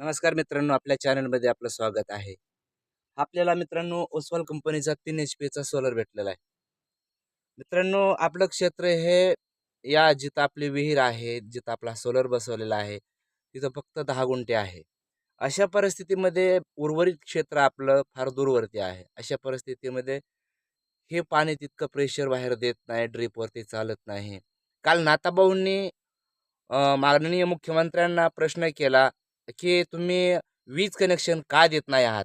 नमस्कार मित्रांनो आपल्या चॅनलमध्ये आपलं स्वागत आहे. आपल्याला मित्रांनो ओस्वाल कंपनीचा तीन एच पीचा सोलर भेटलेला आहे. मित्रांनो आपलं क्षेत्र हे या जिथं आपली विहीर आहे जिथं आपला सोलर बसवलेला आहे तिथं फक्त दहा गुंठे आहे. अशा परिस्थितीमध्ये उर्वरित क्षेत्र आपलं फार दूरवरती आहे. अशा परिस्थितीमध्ये हे पाणी तितकं प्रेशर बाहेर देत नाही ड्रीपवरती चालत नाही. काल नाताभाऊंनी माननीय मुख्यमंत्र्यांना प्रश्न केला की तुम्ही वीज कनेक्शन का देत नाही आहात?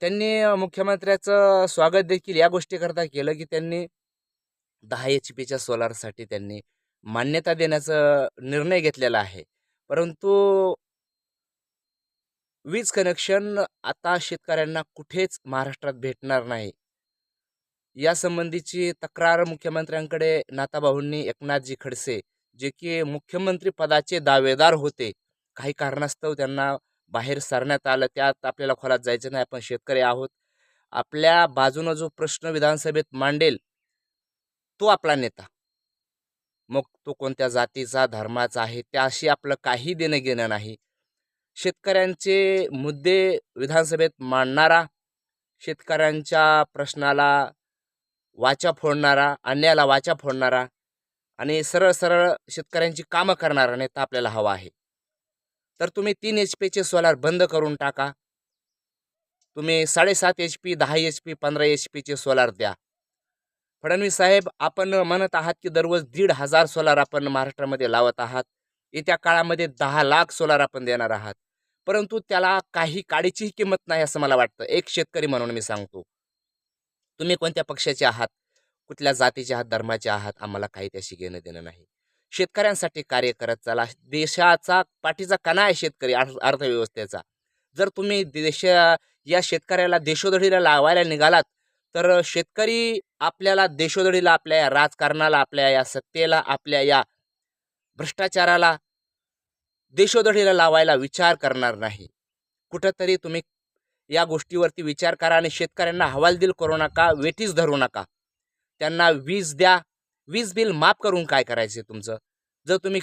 त्यांनी मुख्यमंत्र्याचं स्वागत देखील या गोष्टीकरता केलं की त्यांनी दहा एच पीच्या सोलारसाठी त्यांनी मान्यता देण्याचा निर्णय घेतलेला आहे. परंतु वीज कनेक्शन आता शेतकऱ्यांना कुठेच महाराष्ट्रात भेटणार नाही. या संबंधीची तक्रार मुख्यमंत्र्यांकडे नाताभाऊंनी एकनाथजी खडसे जे की मुख्यमंत्री पदाचे दावेदार होते. काही कारणास्तव त्यांना बाहेर सरण्यात आलं. त्यात आपल्याला खोलात जायचं नाही. आपण शेतकरी आहोत. आपल्या बाजूनं जो प्रश्न विधानसभेत मांडेल तो आपला नेता. मग तो कोणत्या जातीचा धर्माचा आहे त्याशी आपलं काही देणं घेणं नाही. शेतकऱ्यांचे मुद्दे विधानसभेत मांडणारा शेतकऱ्यांच्या प्रश्नाला वाचा फोडणारा अन्यायाला वाचा फोडणारा आणि सरळ सरळ शेतकऱ्यांची कामं करणारा नेता आपल्याला हवा आहे. तर तुम्ही तीन एच पीचे सोलार बंद करून टाका. तुम्ही साडेसात एच पी दहा एच पी पंधरा एच पीचे सोलार द्या. फडणवीस साहेब आपण म्हणत आहात की दररोज दीड हजार सोलार आपण महाराष्ट्रामध्ये लावत आहात. येत्या काळामध्ये दहा लाख सोलार आपण देणार आहात. परंतु त्याला काही काडीचीही किंमत नाही असं मला वाटतं. एक शेतकरी म्हणून मी सांगतो. तुम्ही कोणत्या पक्षाचे आहात? कुठल्या जातीचे आहात धर्माचे आहात आम्हाला काही त्याशी घेणं देणं नाही. शेतकऱ्यांसाठी कार्य करत चला. देशाचा पाठीचा कणा आहे शेतकरी अर्थ अर्थव्यवस्थेचा. जर तुम्ही देश या शेतकऱ्याला देशोधडीला लावायला निघालात तर शेतकरी आपल्याला देशोधडीला आपल्या या राजकारणाला आपल्या या सत्तेला आपल्या या भ्रष्टाचाराला देशोधडीला लावायला विचार करणार नाही. कुठंतरी तुम्ही या गोष्टीवरती विचार करा आणि शेतकऱ्यांना हवालदिल करू नका वेठीच धरू नका. त्यांना वीज द्या. वीज बिल माफ करून काय करायचे तुमचं? जर तुम्ही